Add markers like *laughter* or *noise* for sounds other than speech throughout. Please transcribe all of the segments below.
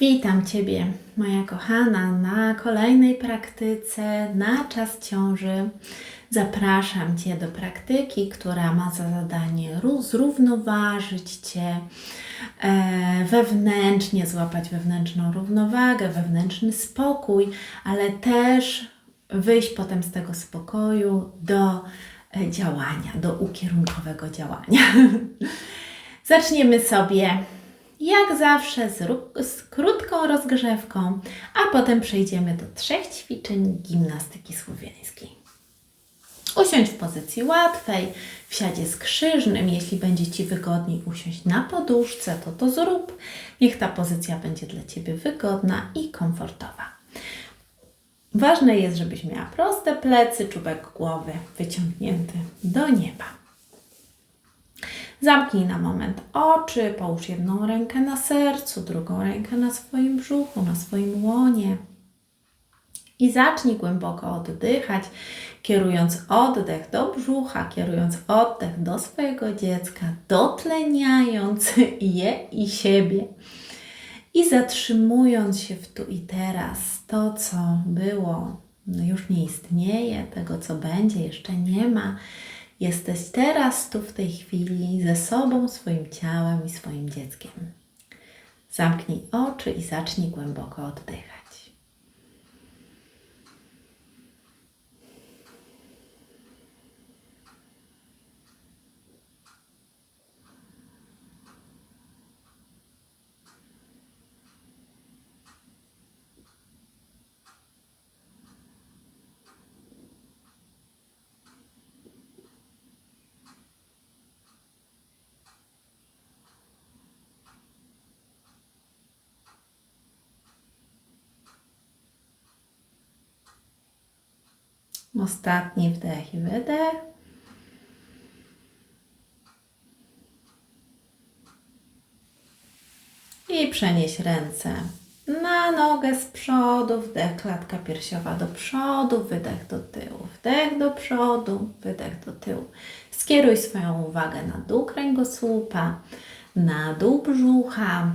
Witam Ciebie, moja kochana, na kolejnej praktyce na czas ciąży. Zapraszam Cię do praktyki, która ma za zadanie ró- zrównoważyć Cię e, wewnętrznie, złapać wewnętrzną równowagę, wewnętrzny spokój, ale też wyjść potem z tego spokoju do e, działania, do ukierunkowego działania. *laughs* Zaczniemy sobie jak zawsze z, z krótką rozgrzewką, a potem przejdziemy do trzech ćwiczeń gimnastyki słowiańskiej. Usiądź w pozycji łatwej, w siadzie skrzyżnym. Jeśli będzie Ci wygodniej usiąść na poduszce, to to zrób. Niech ta pozycja będzie dla Ciebie wygodna i komfortowa. Ważne jest, żebyś miała proste plecy, czubek głowy wyciągnięty do nieba. Zamknij na moment oczy, połóż jedną rękę na sercu, drugą rękę na swoim brzuchu, na swoim łonie. I zacznij głęboko oddychać, kierując oddech do brzucha, kierując oddech do swojego dziecka, dotleniając je i siebie. I zatrzymując się w tu i teraz, to co było, no już nie istnieje, tego co będzie, jeszcze nie ma. Jesteś teraz tu w tej chwili ze sobą, swoim ciałem i swoim dzieckiem. Zamknij oczy i zacznij głęboko oddychać. Ostatni wdech i wydech. I przenieś ręce na nogę z przodu, wdech, klatka piersiowa do przodu, wydech do tyłu, wdech do przodu, wydech do tyłu. Skieruj swoją uwagę na dół kręgosłupa, na dół brzucha,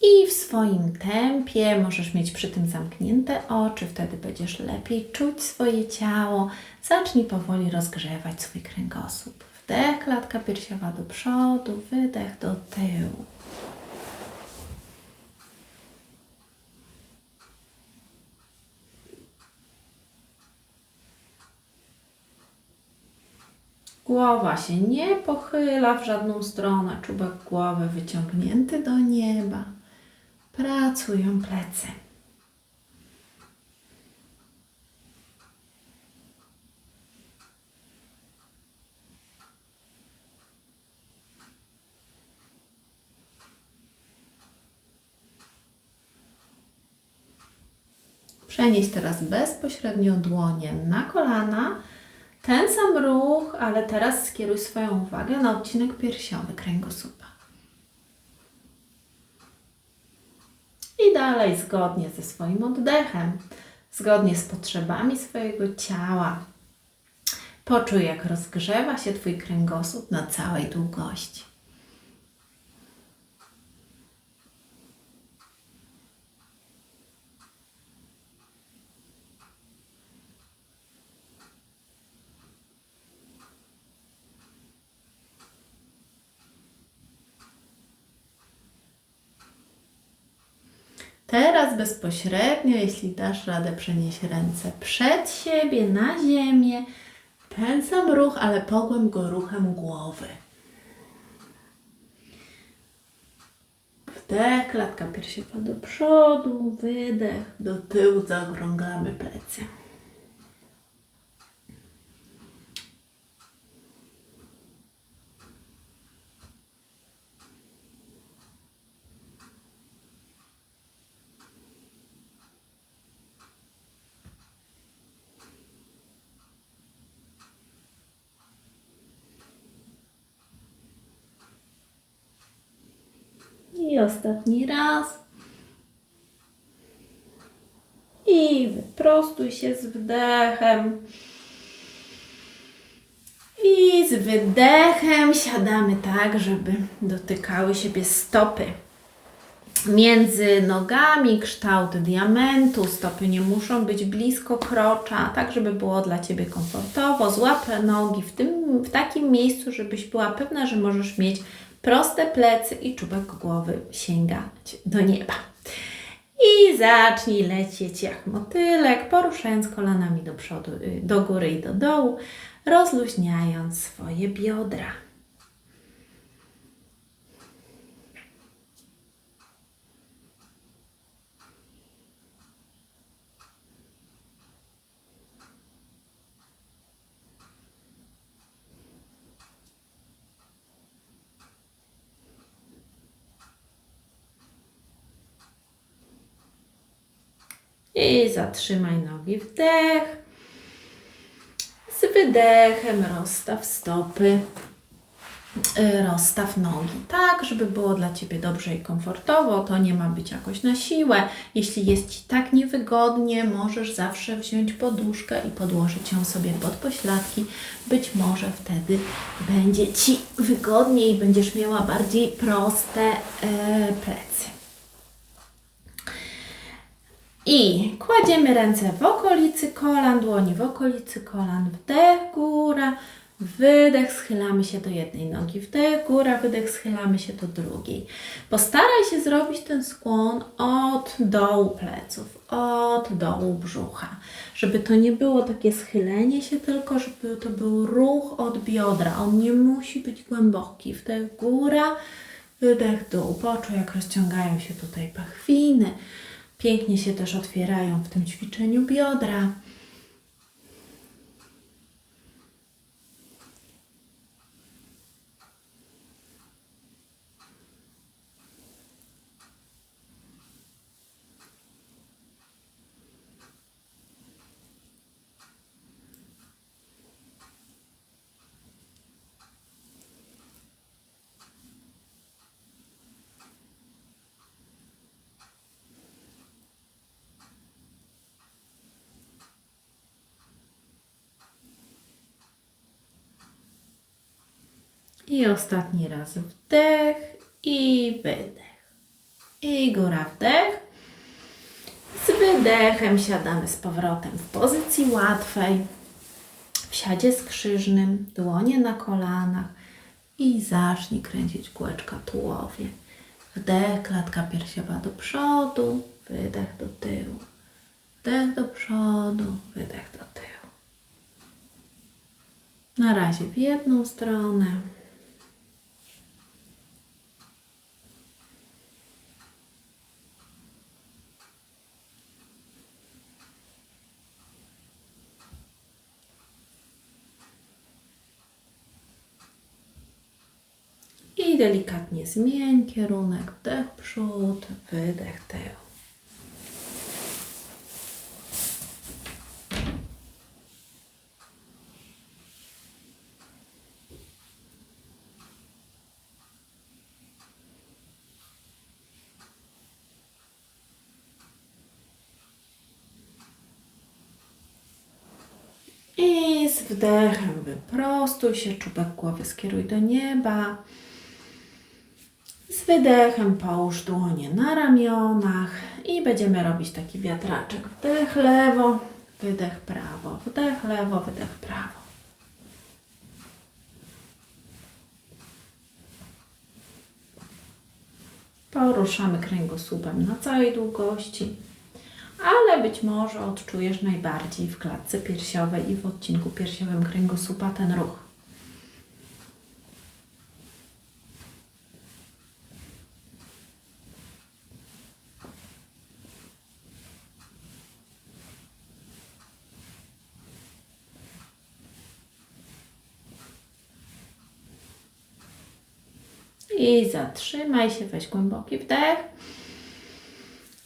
i w swoim tempie możesz mieć przy tym zamknięte oczy, wtedy będziesz lepiej czuć swoje ciało. Zacznij powoli rozgrzewać swój kręgosłup. Wdech, klatka piersiowa do przodu, wydech do tyłu. Głowa się nie pochyla w żadną stronę, czubek głowy wyciągnięty do nieba. Pracują plecy. Przenieś teraz bezpośrednio dłonie na kolana. Ten sam ruch, ale teraz skieruj swoją uwagę na odcinek piersiowy kręgosłupa. Dalej zgodnie ze swoim oddechem, zgodnie z potrzebami swojego ciała. Poczuj, jak rozgrzewa się Twój kręgosłup na całej długości. Teraz bezpośrednio, jeśli dasz radę, przenieś ręce przed siebie na ziemię. Ten sam ruch, ale pogłęb go ruchem głowy. Wdech, klatka piersiowa do przodu, wydech do tyłu, zaokrąglamy plecy. Ostatni raz. I wyprostuj się z wdechem. I z wydechem siadamy tak, żeby dotykały siebie stopy. między nogami, kształt diamentu, stopy nie muszą być blisko krocza, tak żeby było dla Ciebie komfortowo. Złap nogi w, tym, w takim miejscu, żebyś była pewna, że możesz mieć proste plecy i czubek głowy sięgać do nieba. I zacznij lecieć jak motylek, poruszając kolanami do przodu, y, do góry i do dołu, rozluźniając swoje biodra. I zatrzymaj nogi wdech. Z wydechem rozstaw stopy, y, rozstaw nogi, tak, żeby było dla Ciebie dobrze i komfortowo. To nie ma być jakoś na siłę. Jeśli jest Ci tak niewygodnie, możesz zawsze wziąć poduszkę i podłożyć ją sobie pod pośladki. Być może wtedy będzie Ci wygodniej i będziesz miała bardziej proste e, plecy. I kładziemy ręce w okolicy kolan, dłoni w okolicy kolan, wdech, góra, wydech, schylamy się do jednej nogi, wdech, góra, wydech, schylamy się do drugiej. Postaraj się zrobić ten skłon od dołu pleców, od dołu brzucha, żeby to nie było takie schylenie się, tylko żeby to był ruch od biodra. On nie musi być głęboki. Wdech, góra, wydech, dół. Poczuj, jak rozciągają się tutaj pachwiny. Pięknie się też otwierają w tym ćwiczeniu biodra. I ostatni raz wdech i wydech. I góra wdech. Z wydechem siadamy z powrotem w pozycji łatwej. W siadzie skrzyżnym, dłonie na kolanach i zacznij kręcić kółeczka tułowie. Wdech, klatka piersiowa do przodu, wydech do tyłu. Wdech do przodu, wydech do tyłu. Na razie w jedną stronę. I delikatnie zmień kierunek, wdech przód, wydech tył. I z wdechem wyprostuj się, czubek głowy skieruj do nieba. Wydechem połóż dłonie na ramionach i będziemy robić taki wiatraczek. Wdech lewo, wydech prawo, wdech lewo, wydech prawo. Poruszamy kręgosłupem na całej długości, ale być może odczujesz najbardziej w klatce piersiowej i w odcinku piersiowym kręgosłupa ten ruch. I zatrzymaj się, weź głęboki wdech.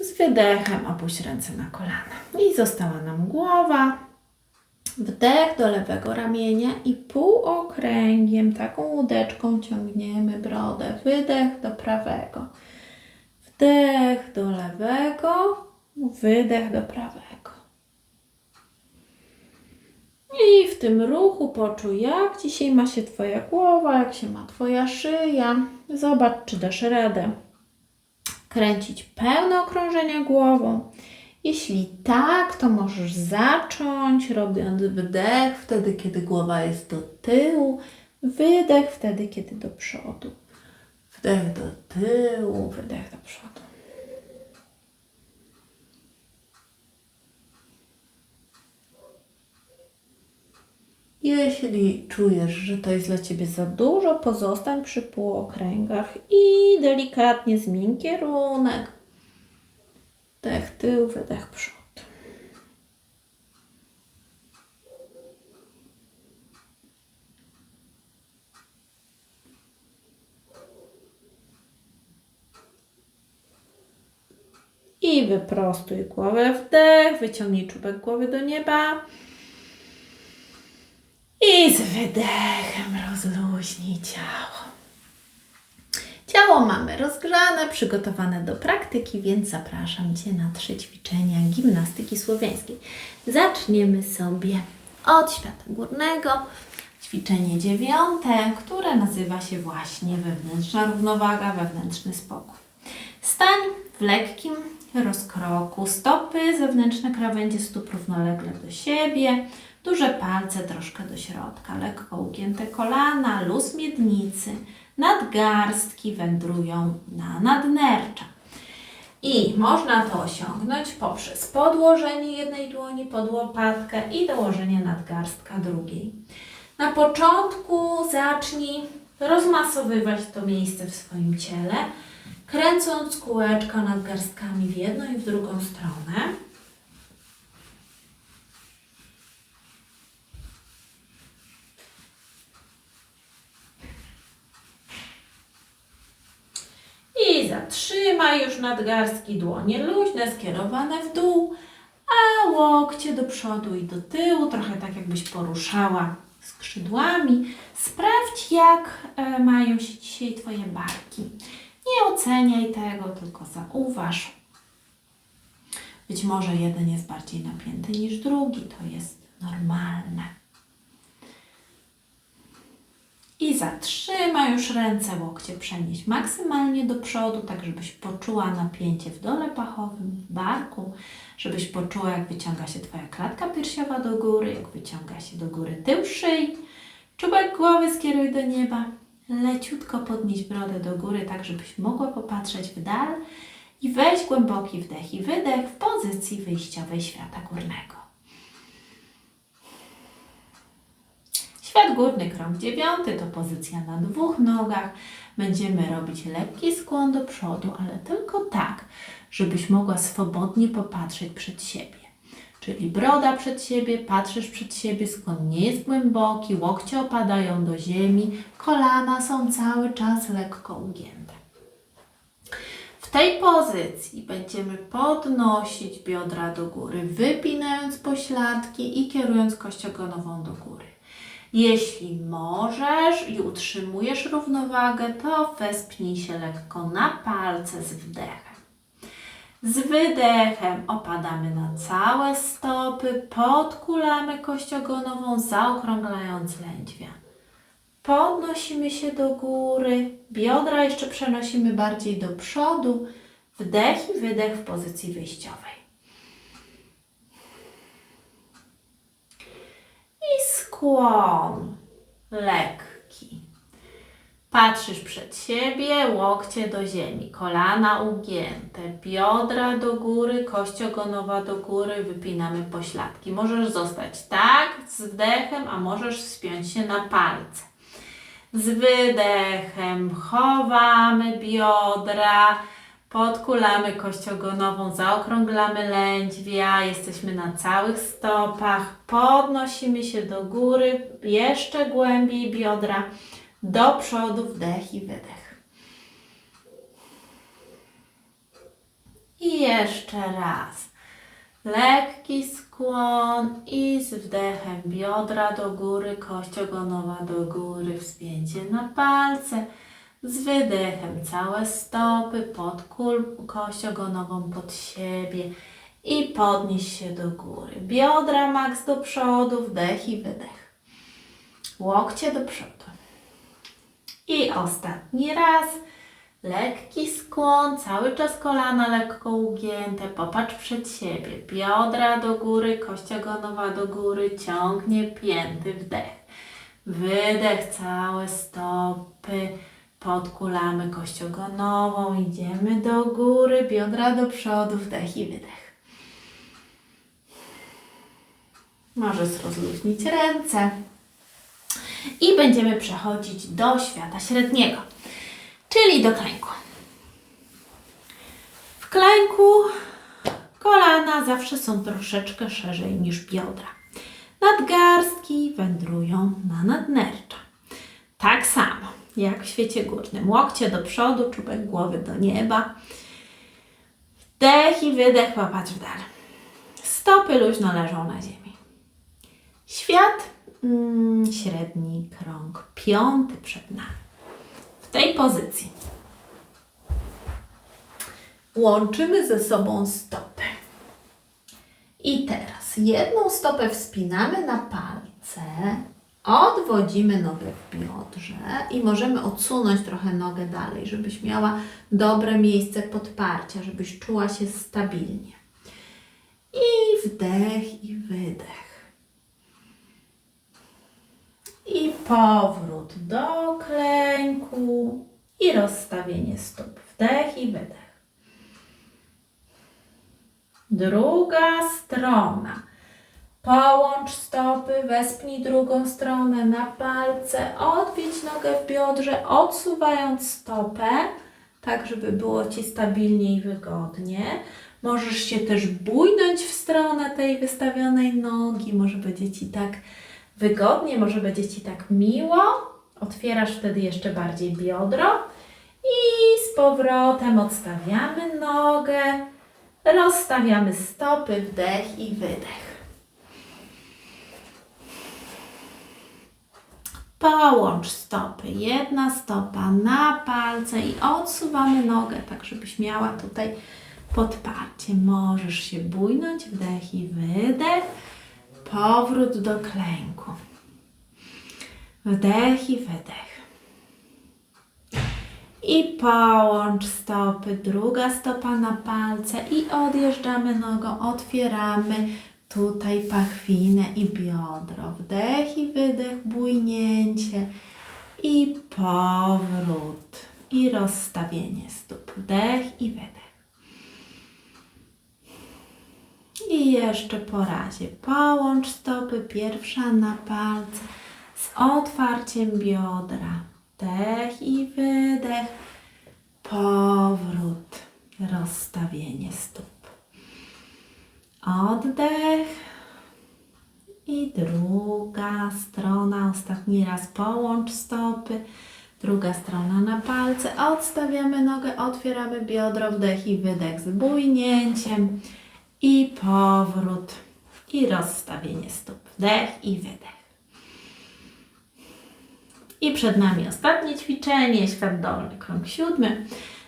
Z wydechem opuść ręce na kolana. I została nam głowa. Wdech do lewego ramienia i półokręgiem, taką łódeczką ciągniemy brodę. Wydech do prawego. Wdech do lewego, wydech do prawego. I w tym ruchu poczuj, jak dzisiaj ma się Twoja głowa, jak się ma Twoja szyja. Zobacz, czy dasz radę kręcić pełne okrążenia głową. Jeśli tak, to możesz zacząć robiąc wdech wtedy, kiedy głowa jest do tyłu, wydech wtedy, kiedy do przodu. Wdech do tyłu, wydech do przodu. Jeśli czujesz, że to jest dla Ciebie za dużo, pozostań przy półokręgach i delikatnie zmień kierunek. Wdech tył, wydech przód. I wyprostuj głowę wdech, wyciągnij czubek głowy do nieba. I z wydechem rozluźnij ciało. Ciało mamy rozgrzane, przygotowane do praktyki, więc zapraszam Cię na trzy ćwiczenia gimnastyki słowiańskiej. Zaczniemy sobie od świata górnego. Ćwiczenie dziewiąte, które nazywa się właśnie wewnętrzna równowaga, wewnętrzny spokój. Stań w lekkim rozkroku. Stopy zewnętrzne krawędzie stóp równolegle do siebie. Duże palce troszkę do środka. Lekko ugięte kolana, luz miednicy. Nadgarstki wędrują na nadnercza. I można to osiągnąć poprzez podłożenie jednej dłoni pod łopatkę i dołożenie nadgarstka drugiej. Na początku zacznij rozmasowywać to miejsce w swoim ciele, kręcąc kółeczka nadgarstkami w jedną i w drugą stronę. I zatrzymaj już nadgarstki, dłonie luźne, skierowane w dół, a łokcie do przodu i do tyłu, trochę tak jakbyś poruszała skrzydłami. Sprawdź, jak e, mają się dzisiaj Twoje barki. Nie oceniaj tego, tylko zauważ. Być może jeden jest bardziej napięty niż drugi, to jest normalne. I zatrzymaj już ręce, łokcie przenieść maksymalnie do przodu, tak żebyś poczuła napięcie w dole pachowym, w barku, żebyś poczuła jak wyciąga się Twoja klatka piersiowa do góry, jak wyciąga się do góry tył szyi. Czubek głowy skieruj do nieba, leciutko podnieś brodę do góry, tak żebyś mogła popatrzeć w dal i weź głęboki wdech i wydech w pozycji wyjściowej świata górnego. Świat górny, krąg dziewiąty, to pozycja na dwóch nogach. Będziemy robić lekki skłon do przodu, ale tylko tak, żebyś mogła swobodnie popatrzeć przed siebie. Czyli broda przed siebie, patrzysz przed siebie, skłon nie jest głęboki, łokcie opadają do ziemi, kolana są cały czas lekko ugięte. W tej pozycji będziemy podnosić biodra do góry, wypinając pośladki i kierując kość ogonową do góry. Jeśli możesz i utrzymujesz równowagę, to wespnij się lekko na palce z wdechem. Z wydechem opadamy na całe stopy, podkulamy kość ogonową, zaokrąglając lędźwia. Podnosimy się do góry, biodra jeszcze przenosimy bardziej do przodu, wdech i wydech w pozycji wyjściowej. I skłon lekki. Patrzysz przed siebie, łokcie do ziemi, kolana ugięte, biodra do góry, kość ogonowa do góry, wypinamy pośladki. Możesz zostać tak z wdechem, a możesz wspiąć się na palce. Z wydechem chowamy biodra, podkulamy kość ogonową, zaokrąglamy lędźwia, jesteśmy na całych stopach, podnosimy się do góry, jeszcze głębiej biodra, do przodu wdech i wydech. I jeszcze raz. Lekki skłon i z wdechem biodra do góry, kość ogonowa do góry, wspięcie na palce. Z wydechem całe stopy, pod kul, kość ogonową pod siebie i podnieś się do góry. Biodra maks do przodu, wdech i wydech. Łokcie do przodu. I ostatni raz. Lekki skłon, cały czas kolana lekko ugięte, popatrz przed siebie, biodra do góry, kość ogonowa do góry, ciągnie pięty, wdech. Wydech, całe stopy, podkulamy kość ogonową, idziemy do góry, biodra do przodu, wdech i wydech. Możesz rozluźnić ręce. I będziemy przechodzić do świata średniego, czyli do klęku. W klęku kolana zawsze są troszeczkę szerzej niż biodra. Nadgarstki wędrują na nadnercza. Tak samo jak w świecie górnym. Łokcie do przodu, czubek głowy do nieba. Wdech i wydech, popatrz w dal. Stopy luźno leżą na ziemi. Świat mm, średni krąg, piąty przed nami. W tej pozycji łączymy ze sobą stopy. I teraz jedną stopę wspinamy na palce, odwodzimy nogę w biodrze i możemy odsunąć trochę nogę dalej, żebyś miała dobre miejsce podparcia, żebyś czuła się stabilnie. I wdech i wydech. I powrót do klęku i rozstawienie stóp. Wdech i wydech. Druga strona. Połącz stopy, wespnij drugą stronę na palce, odwiedź nogę w biodrze, odsuwając stopę, tak żeby było Ci stabilnie i wygodnie. Możesz się też bójnąć w stronę tej wystawionej nogi, może będzie Ci tak wygodnie, może będzie Ci tak miło. Otwierasz wtedy jeszcze bardziej biodro i z powrotem odstawiamy nogę, rozstawiamy stopy, wdech i wydech. Połącz stopy, jedna stopa na palce i odsuwamy nogę, tak żebyś miała tutaj podparcie. Możesz się bójnąć, wdech i wydech. Powrót do klęku. Wdech i wydech. I połącz stopy, druga stopa na palce i odjeżdżamy nogą, otwieramy tutaj pachwinę i biodro. Wdech i wydech, bujnięcie i powrót i rozstawienie stóp. Wdech i wydech. I jeszcze po razie połącz stopy, pierwsza na palce z otwarciem biodra. Wdech i wydech. Powrót, rozstawienie stóp. Oddech. I druga strona, ostatni raz połącz stopy. Druga strona na palce. Odstawiamy nogę, otwieramy biodro, wdech i wydech z bujnięciem i powrót i rozstawienie stóp. Wdech i wydech. I przed nami ostatnie ćwiczenie, świat dolny, krąg siódmy.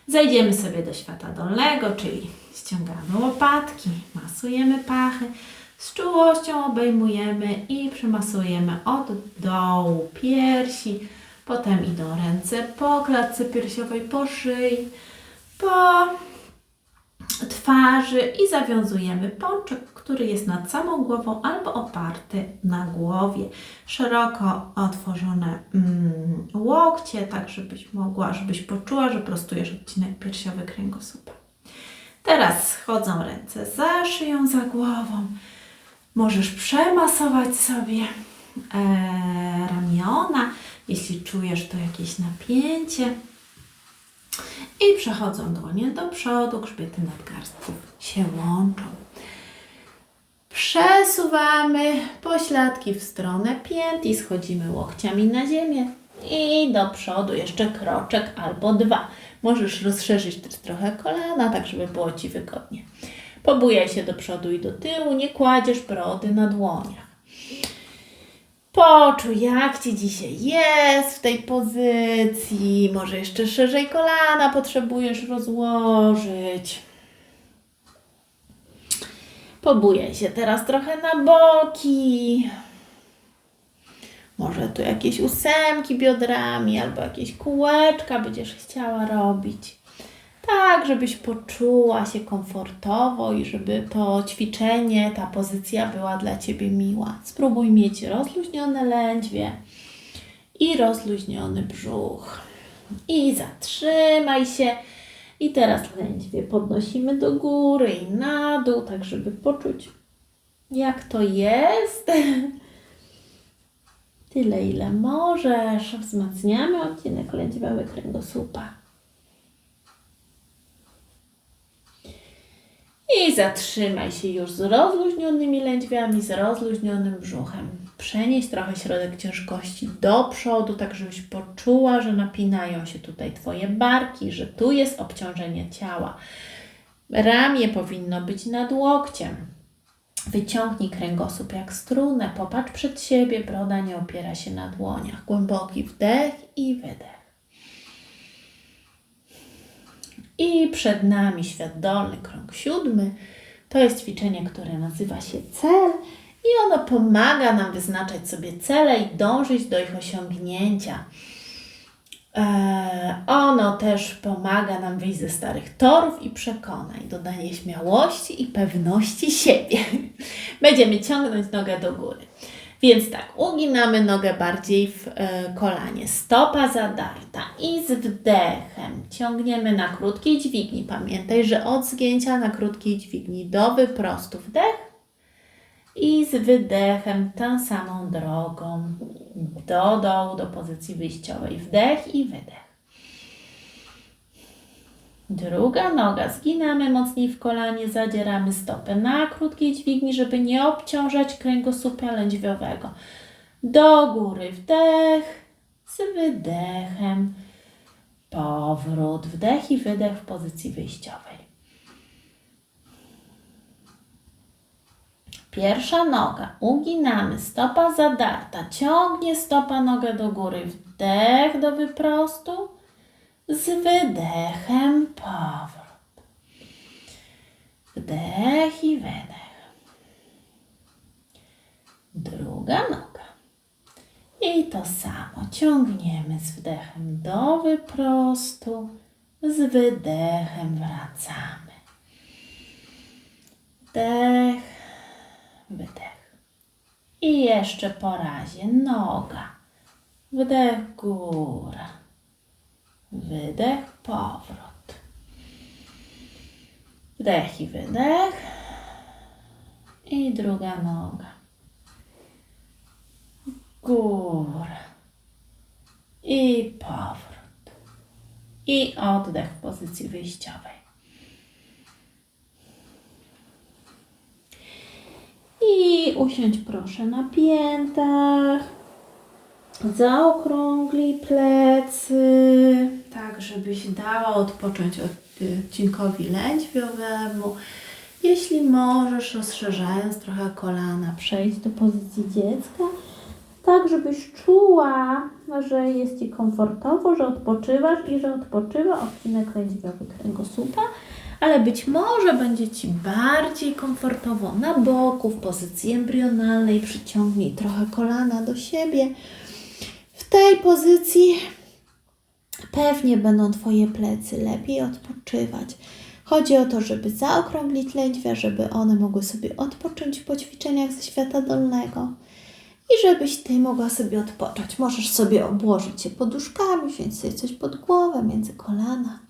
Zejdziemy sobie do świata dolnego, czyli ściągamy łopatki, masujemy pachy, z czułością obejmujemy i przymasujemy od dołu piersi, potem idą ręce po klatce piersiowej, po szyi, po twarzy i zawiązujemy pączek, który jest nad samą głową albo oparty na głowie. Szeroko otworzone mm, łokcie, tak żebyś mogła, żebyś poczuła, że prostujesz odcinek piersiowy kręgosłupa. Teraz schodzą ręce za szyją, za głową. Możesz przemasować sobie e, ramiona, jeśli czujesz to jakieś napięcie. I przechodzą dłonie do przodu, grzbiety nadgarstków się łączą. Przesuwamy pośladki w stronę pięt i schodzimy łokciami na ziemię. I do przodu jeszcze kroczek albo dwa. Możesz rozszerzyć też trochę kolana, tak żeby było Ci wygodnie. Pobujaj się do przodu i do tyłu, nie kładziesz brody na dłoniach. Poczuj, jak Ci dzisiaj jest w tej pozycji. Może jeszcze szerzej kolana potrzebujesz rozłożyć. Pobujaj się teraz trochę na boki. Może tu jakieś ósemki biodrami albo jakieś kółeczka będziesz chciała robić. Tak, żebyś poczuła się komfortowo i żeby to ćwiczenie, ta pozycja była dla Ciebie miła. Spróbuj mieć rozluźnione lędźwie i rozluźniony brzuch. I zatrzymaj się. I teraz lędźwie podnosimy do góry i na dół, tak żeby poczuć, jak to jest. *laughs* Tyle, ile możesz. Wzmacniamy odcinek lędźwiowy kręgosłupa. I zatrzymaj się już z rozluźnionymi lędźwiami, z rozluźnionym brzuchem. Przenieś trochę środek ciężkości do przodu, tak żebyś poczuła, że napinają się tutaj Twoje barki, że tu jest obciążenie ciała. Ramię powinno być nad łokciem. Wyciągnij kręgosłup jak strunę, popatrz przed siebie, broda nie opiera się na dłoniach. Głęboki wdech i wydech. I przed nami świat dolny, krąg siódmy. To jest ćwiczenie, które nazywa się cel i ono pomaga nam wyznaczać sobie cele i dążyć do ich osiągnięcia. Eee, ono też pomaga nam wyjść ze starych torów i przekonań, dodanie śmiałości i pewności siebie. *laughs* Będziemy ciągnąć nogę do góry. Więc tak, uginamy nogę bardziej w e, kolanie, stopa zadarta i z wdechem ciągniemy na krótkiej dźwigni. Pamiętaj, że od zgięcia na krótkiej dźwigni do wyprostu wdech i z wydechem tą samą drogą do dołu, do pozycji wyjściowej. Wdech i wydech. Druga noga, zginamy mocniej w kolanie, zadzieramy stopę na krótkiej dźwigni, żeby nie obciążać kręgosłupia lędźwiowego. Do góry wdech, z wydechem, powrót, wdech i wydech w pozycji wyjściowej. Pierwsza noga, uginamy, stopa zadarta, ciągnie stopa nogę do góry, wdech do wyprostu, z wydechem powrót. Wdech i wydech. Druga noga. I to samo ciągniemy z wdechem do wyprostu, z wydechem wracamy. Wdech. I jeszcze po razie noga. Wdech, góra. Wydech, powrót. Wdech i wydech. I druga noga. Góra. I powrót. I oddech w pozycji wyjściowej. I usiądź proszę na piętach. Zaokrąglij plecy, tak żebyś dała odpocząć odcinkowi lędźwiowemu. Jeśli możesz, rozszerzając trochę kolana, przejść do pozycji dziecka, tak żebyś czuła, że jest Ci komfortowo, że odpoczywasz i że odpoczywa odcinek lędźwiowy kręgosłupa, ale być może będzie Ci bardziej komfortowo na boku, w pozycji embrionalnej. Przyciągnij trochę kolana do siebie. W tej pozycji pewnie będą Twoje plecy lepiej odpoczywać. Chodzi o to, żeby zaokrąglić lędźwia, żeby one mogły sobie odpocząć po ćwiczeniach ze świata dolnego i żebyś Ty mogła sobie odpocząć. Możesz sobie obłożyć się poduszkami, wziąć sobie coś pod głowę, między kolana.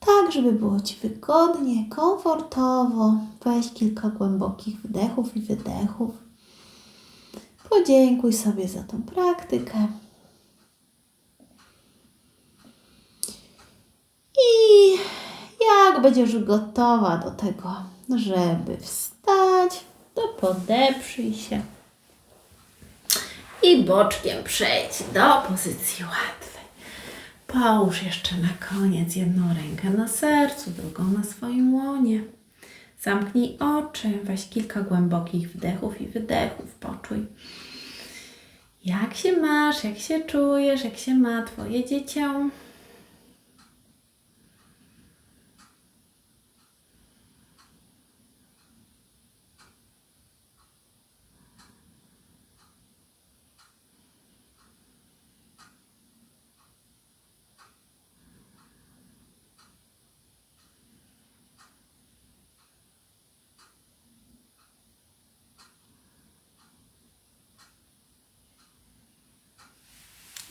Tak, żeby było Ci wygodnie, komfortowo. Weź kilka głębokich wdechów i wydechów. Podziękuj sobie za tą praktykę. I jak będziesz gotowa do tego, żeby wstać, to podeprzyj się i boczkiem przejdź do pozycji łatwej. Połóż jeszcze na koniec jedną rękę na sercu, drugą na swoim łonie. Zamknij oczy, weź kilka głębokich wdechów i wydechów. Poczuj, jak się masz, jak się czujesz, jak się ma Twoje dziecię.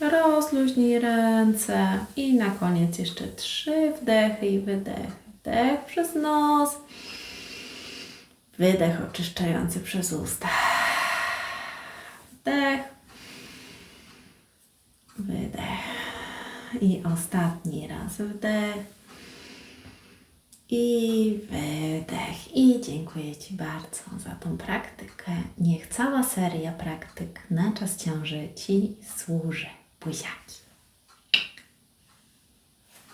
Rozluźnij ręce i na koniec jeszcze trzy wdechy i wydechy. Wdech przez nos, wydech oczyszczający przez usta. Wdech, wydech. I ostatni raz wdech i wydech. I dziękuję Ci bardzo za tą praktykę. Niech cała seria praktyk na czas ciąży Ci służy. Buziaki.